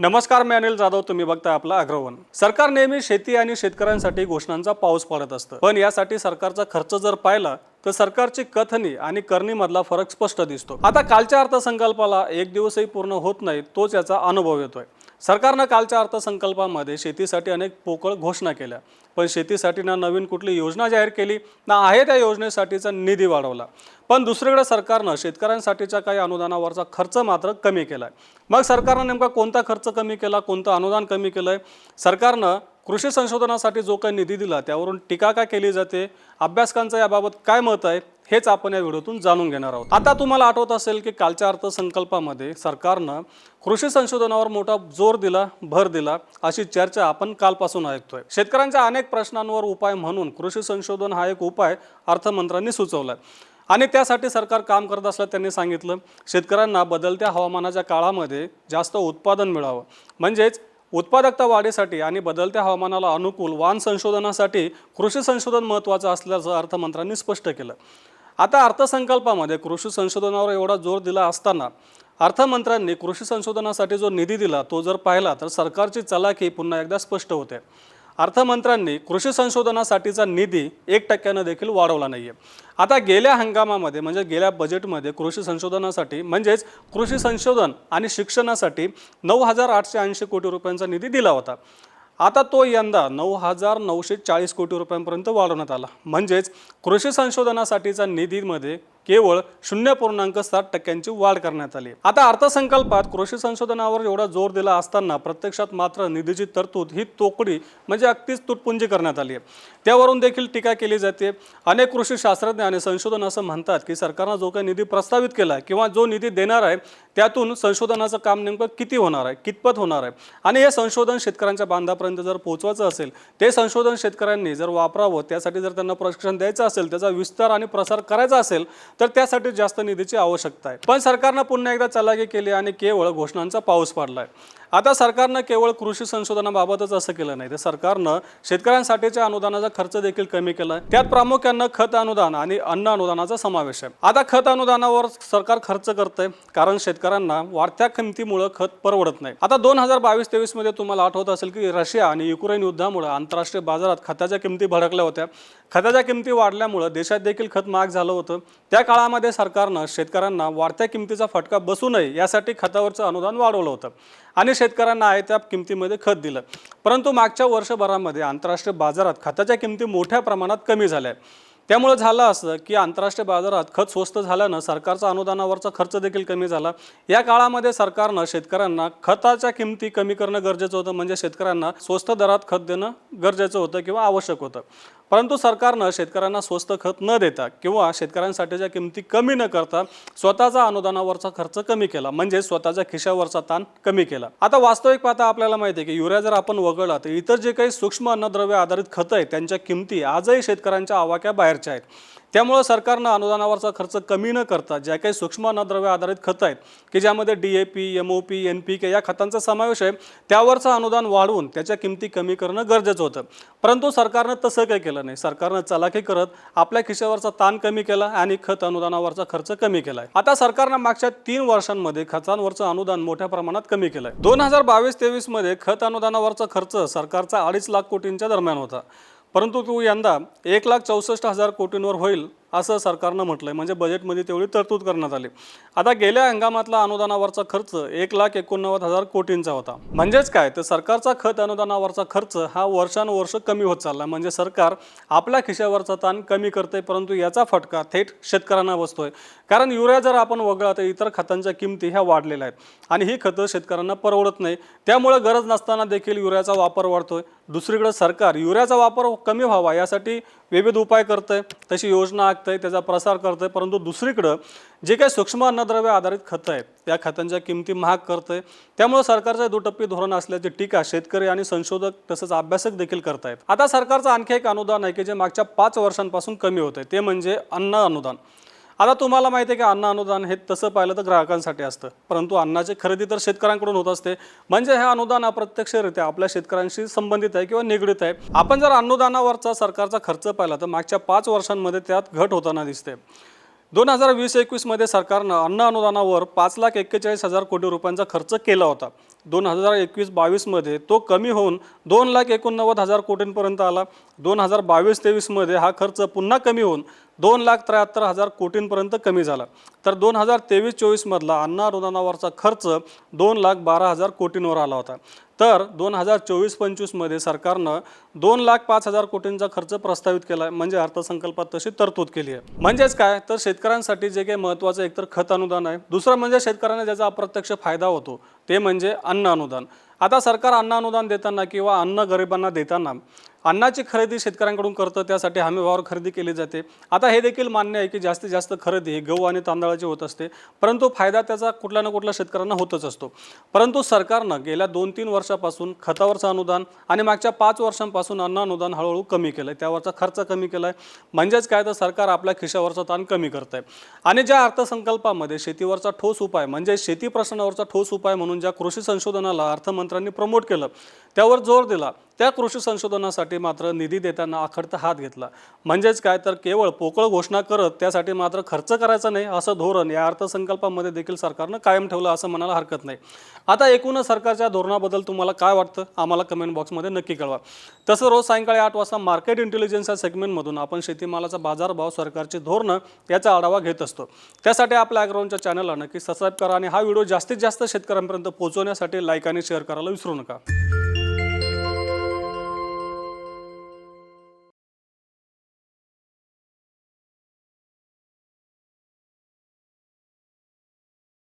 नमस्कार मी अनिल जाधव. तुम्ही बघता आपला अग्रवन. सरकार नेहमी शेती आणि शेतकऱ्यांसाठी घोषणांचा पाऊस पडत असतं. पण यासाठी सरकारचा खर्च जर पाहिला तर सरकारची कथनी आणि करणीमधला फरक स्पष्ट दिसतो. आता कालच्या अर्थसंकल्पाला एक दिवसही पूर्ण होत नाही तोच याचा अनुभव येतोय. सरकारनं कालच्या अर्थसंकल्पामध्ये शेतीसाठी अनेक पोकळ घोषणा केल्या पण शेतीसाठी ना नवीन कुठली योजना जाहीर केली ना आहे त्या योजनेसाठीचा निधी वाढवला. पण दुसरीकडे सरकारनं शेतकऱ्यांसाठीच्या काही अनुदानावरचा खर्च मात्र कमी केला आहे मग सरकारनं नेमका कोणता खर्च कमी केला कोणतं अनुदान कमी केलं आहे सरकारनं कृषी संशोधनासाठी जो काही निधी दिला त्यावरून टीका का केली जाते? अभ्यासकांचं याबाबत काय मत आहे? हेच आपण या व्हिडिओतून जाणून घेणार आहोत. आता तुम्हाला आठवत असेल की कालच्या अर्थसंकल्पामध्ये सरकारनं कृषी संशोधनावर मोठा जोर दिला भर दिला अशी चर्चा आपण कालपासून ऐकतोय. शेतकऱ्यांच्या अनेक प्रश्नांवर उपाय म्हणून कृषी संशोधन हा एक उपाय अर्थमंत्र्यांनी सुचवलाय. आणि त्यासाठी सरकार काम करत असल्याचं त्यांनी सांगितलं. शेतकऱ्यांना बदलत्या हवामानाच्या काळामध्ये जास्त उत्पादन मिळावं. म्हणजेच उत्पादकता वाढीसाठी आणि बदलत्या हवामानाला अनुकूल वाण संशोधनासाठी कृषी संशोधन महत्त्वाचं असल्याचं अर्थमंत्र्यांनी स्पष्ट केलं. आता अर्थसंकल्पामध्ये कृषी संशोधनावर एवढा जोर दिला असताना अर्थमंत्र्यांनी कृषी संशोधनासाठी जो निधी दिला तो जर पाहिला तर सरकारची चलाखी पुन्हा एकदा स्पष्ट होते. अर्थमंत्र्यांनी कृषी संशोधनासाठीचा निधी एक टक्क्यानं देखील वाढवला नाही आहे आता गेल्या हंगामामध्ये म्हणजे गेल्या बजेटमध्ये कृषी संशोधनासाठी म्हणजेच कृषी संशोधन आणि शिक्षणासाठी नऊ हजार आठशे ऐंशी कोटी रुपयांचा निधी दिला होता. आता तो यंदा नऊ हजार नऊशे चाळीस कोटी रुपयांपर्यंत वाढवण्यात आला. म्हणजेच कृषी संशोधनासाठीचा निधीमध्ये केवळ शून्य पूर्णांक सात टक्क्यांची वाढ करण्यात आली. आता अर्थसंकल्पात कृषी संशोधनावर एवढा जोर दिला असताना प्रत्यक्षात मात्र निधीची तरतूद ही तोकडी म्हणजे अगदीच तुटपुंजी करण्यात आली. आहे त्यावरून देखील टीका केली जाते. अनेक कृषी शास्त्रज्ञ आणि संशोधन असं म्हणतात की सरकारनं जो काही निधी प्रस्तावित केला किंवा जो निधी देणार आहे त्यातून संशोधनाचं काम नेमकं किती होणार आहे कितपत होणार आहे? आणि हे संशोधन शेतकऱ्यांच्या बांधापर्यंत जर पोहोचवायचं असेल ते संशोधन शेतकऱ्यांनी जर वापरावं त्यासाठी जर त्यांना प्रशिक्षण द्यायचं असेल त्याचा विस्तार आणि प्रसार करायचा असेल तर त्यासाठी जास्त निधीची आवश्यकता आहे. पण सरकारनं पुन्हा एकदा चलाकी केली आणि केवळ घोषणांचा पाऊस पडलाय. आता सरकारनं केवळ कृषी संशोधनाबाबतच असं केलं नाही. तर सरकारनं शेतकऱ्यांसाठीच्या अनुदानाचा खर्च देखील कमी केला. त्यात प्रामुख्यानं खत अनुदान आणि अन्न अनुदानाचा समावेश आहे. आता खत अनुदानावर सरकार खर्च करतंय कारण शेतकऱ्यांना वाढत्या किमतीमुळे खत परवडत नाही. आता दोन हजार बावीस तेवीसमध्ये तुम्हाला आठवत असेल की रशिया आणि युक्रेन युद्धामुळे आंतरराष्ट्रीय बाजारात खताच्या किमती भडकल्या होत्या. खताच्या किमती वाढल्यामुळं देशात देखील खत महाग झालं होतं. त्या काळामध्ये सरकारनं शेतकऱ्यांना वाढत्या किमतीचा फटका बसू नये यासाठी खतावरचं अनुदान वाढवलं होतं. आणि शेतकऱ्यांना आहे त्या किमतीमध्ये खत दिलं. परंतु मागच्या वर्षभरामध्ये आंतरराष्ट्रीय बाजारात खताच्या किमती मोठ्या प्रमाणात कमी झाल्या. आहेत त्यामुळे झालं असं की आंतरराष्ट्रीय बाजारात खत स्वस्त झाल्यानं सरकारचा अनुदानावरचा खर्च देखील कमी झाला. या काळामध्ये सरकारनं शेतकऱ्यांना खताच्या किमती कमी करणं गरजेचं होतं. म्हणजे शेतकऱ्यांना स्वस्त दरात खत देणं गरजेचं होतं किंवा आवश्यक होतं. परंतु सरकारनं शेतकऱ्यांना स्वस्त खत न देता किंवा शेतकऱ्यांसाठीच्या किमती कमी न करता स्वतःचा अनुदानावरचा खर्च कमी केला म्हणजे स्वतःच्या खिशावरचा ताण कमी केला. आता वास्तविक पाहता आपल्याला माहिती आहे की युरिया जर आपण वगळला तर इतर जे काही सूक्ष्म अन्नद्रव्य आधारित खतं आहेत त्यांच्या किमती आजही शेतकऱ्यांच्या आवाक्या बाहेरच्या आहेत. त्यामुळं सरकारनं अनुदानावरचा खर्च कमी न करता ज्या काही सूक्ष्म अन्नद्रव्य आधारित खतं आहेत की ज्यामध्ये D A P M O P N P K या खतांचा समावेश आहे त्यावरचं अनुदान वाढवून त्याच्या किमती कमी करणं गरजेचं होतं. परंतु सरकारनं तसं काही केलं नाही. सरकारनं चलाखी करत आपल्या खिशावरचा ताण कमी केला आणि खत अनुदानावरचा खर्च कमी केला आहे. आता सरकारनं मागच्या तीन वर्षांमध्ये खतांवरचं अनुदान मोठ्या प्रमाणात कमी केलं आहे दोन हजार बावीस तेवीसमध्ये खत अनुदानावरचा खर्च सरकारचा अडीच लाख कोटींच्या दरम्यान होता. परंतु तो यंदा एक लाख चौसष्ट हजार कोटींवर होईल असं सरकारनं म्हटलं आहे म्हणजे बजेटमध्ये तेवढी तरतूद करण्यात आली. आता गेल्या हंगामातला अनुदानावरचा खर्च एक लाख एकोणनव्वद हजार कोटींचा होता. म्हणजेच काय? तर सरकारचा खत अनुदानावरचा खर्च हा वर्षानुवर्ष कमी होत चालला. म्हणजे सरकार आपल्या खिशावरचा ताण कमी करते परंतु याचा फटका थेट शेतकऱ्यांना बसतोय. कारण युरिया जर आपण वगळा तर इतर खतांच्या किमती ह्या वाढलेल्या आहेत. आणि ही खतं शेतकऱ्यांना परवडत नाही. त्यामुळे गरज नसताना देखील युरियाचा वापर वाढतोय. दुसरीकडे सरकार युरियाचा वापर कमी व्हावा यासाठी विविध उपाय करतंय तशी योजना आखतंय त्याचा प्रसार करतंय परंतु दुसरीकडं जे काही सूक्ष्म अन्नद्रव्य आधारित खतं आहेत त्या खतांच्या किमती महाग करतंय. त्यामुळे सरकारचं दुटप्पी धोरण असल्याची टीका शेतकरी आणि संशोधक तसंच अभ्यासक देखील करतायत. आता सरकारचं आणखी एक अनुदान आहे की जे मागच्या पाच वर्षांपासून कमी होत आहे ते म्हणजे अन्न अनुदान. आता तुम्हाला माहिती आहे की अन्न अनुदान हे तसं पाहिलं तर ग्राहकांसाठी असतं. परंतु अन्नाची खरेदी तर शेतकऱ्यांकडून होत असते. म्हणजे हे अनुदान अप्रत्यक्षरित्या आपल्या शेतकऱ्यांशी संबंधित आहे किंवा निगडीत आहे. आपण जर अनुदानावरचा सरकारचा खर्च पाहिला तर मागच्या पाच वर्षांमध्ये त्यात घट होताना दिसते. दोन हजार वीस एकवीसमध्ये सरकारनं अन्न अनुदानावर पाच लाख एक्केचाळीस हजार कोटी रुपयांचा खर्च केला होता. दोन हजार एकवीस बावीसमध्ये तो कमी होऊन दोन लाख एकोणनव्वद हजार कोटींपर्यंत आला. दोन हजार बावीस तेवीसमध्ये हा खर्च पुन्हा कमी होऊन दोन लाख त्र्याहत्तर हजार कोटींपर्यंत कमी झाला. तर दोन हजार तेवीस चोवीसमधला अन्न अनुदानावरचा खर्च दोन लाख बारा हजार कोटींवर आला होता. तर दोन हजार चोवीस पंचवीसमध्ये सरकारनं दोन लाख पाच हजार कोटींचा खर्च प्रस्तावित केला आहे म्हणजे अर्थसंकल्पात तशी तरतूद केली आहे. म्हणजेच काय? तर शेतकऱ्यांसाठी जे काही महत्त्वाचं एकतर खत अनुदान आहे. दुसरं म्हणजे शेतकऱ्यांना ज्याचा अप्रत्यक्ष फायदा होतो. ते म्हणजे अन्न अनुदान. आता सरकार अन्न अनुदान देताना किंवा अन्न गरिबांना देताना अन्नाची खरेदी शेतकऱ्यांकडून करतं त्यासाठी हमीभावावर खरेदी केली जाते. आता हे देखील मान्य आहे की जास्तीत जास्त खरेदी ही गहू आणि तांदळाची होत असते परंतु फायदा त्याचा कुठल्या ना कुठल्या शेतकऱ्यांना होतच असतो. परंतु सरकारनं गेल्या दोन तीन वर्षापासून खतावरचं अनुदान आणि मागच्या पाच वर्षांपासून अन्न अनुदान हळूहळू कमी केलं आहे त्यावरचा खर्च कमी केला आहे म्हणजेच काय तर सरकार आपल्या खिशावरचा ताण कमी करत आहे आणि ज्या अर्थसंकल्पामध्ये शेतीवरचा ठोस उपाय म्हणजे शेती प्रश्नावरचा ठोस उपाय म्हणून ज्या कृषी संशोधनाला अर्थमंत्र्यांनी प्रमोट केलं त्यावर जोर दिला त्या कृषी संशोधनासाठी मात्र निधी देताना अखडता हात घेतला. म्हणजेच काय तर केवळ पोकळ घोषणा करत त्यासाठी मात्र खर्च करायचा नाही असं धोरण या अर्थसंकल्पामध्ये देखील सरकारनं कायम ठेवलं असं म्हणायला हरकत नाही. आता एकूणच सरकारच्या धोरणाबद्दल तुम्हाला काय वाटतं? आम्हाला कमेंट बॉक्समध्ये नक्की कळवा. तसं रोज सायंकाळी आठ वाजता मार्केट इंटेलिजन्स या सेगमेंटमधून आपण शेतीमालाचा बाजारभाव सरकारची धोरणं याचा आढावा घेत असतो. त्यासाठी आपल्या ॲग्राऊंडच्या चॅनलला नक्की सबस्क्राईब करा आणि हा व्हिडिओ जास्तीत जास्त शेतकऱ्यांपर्यंत पोहोचवण्यासाठी लाईक आणि शेअर करायला विसरू नका.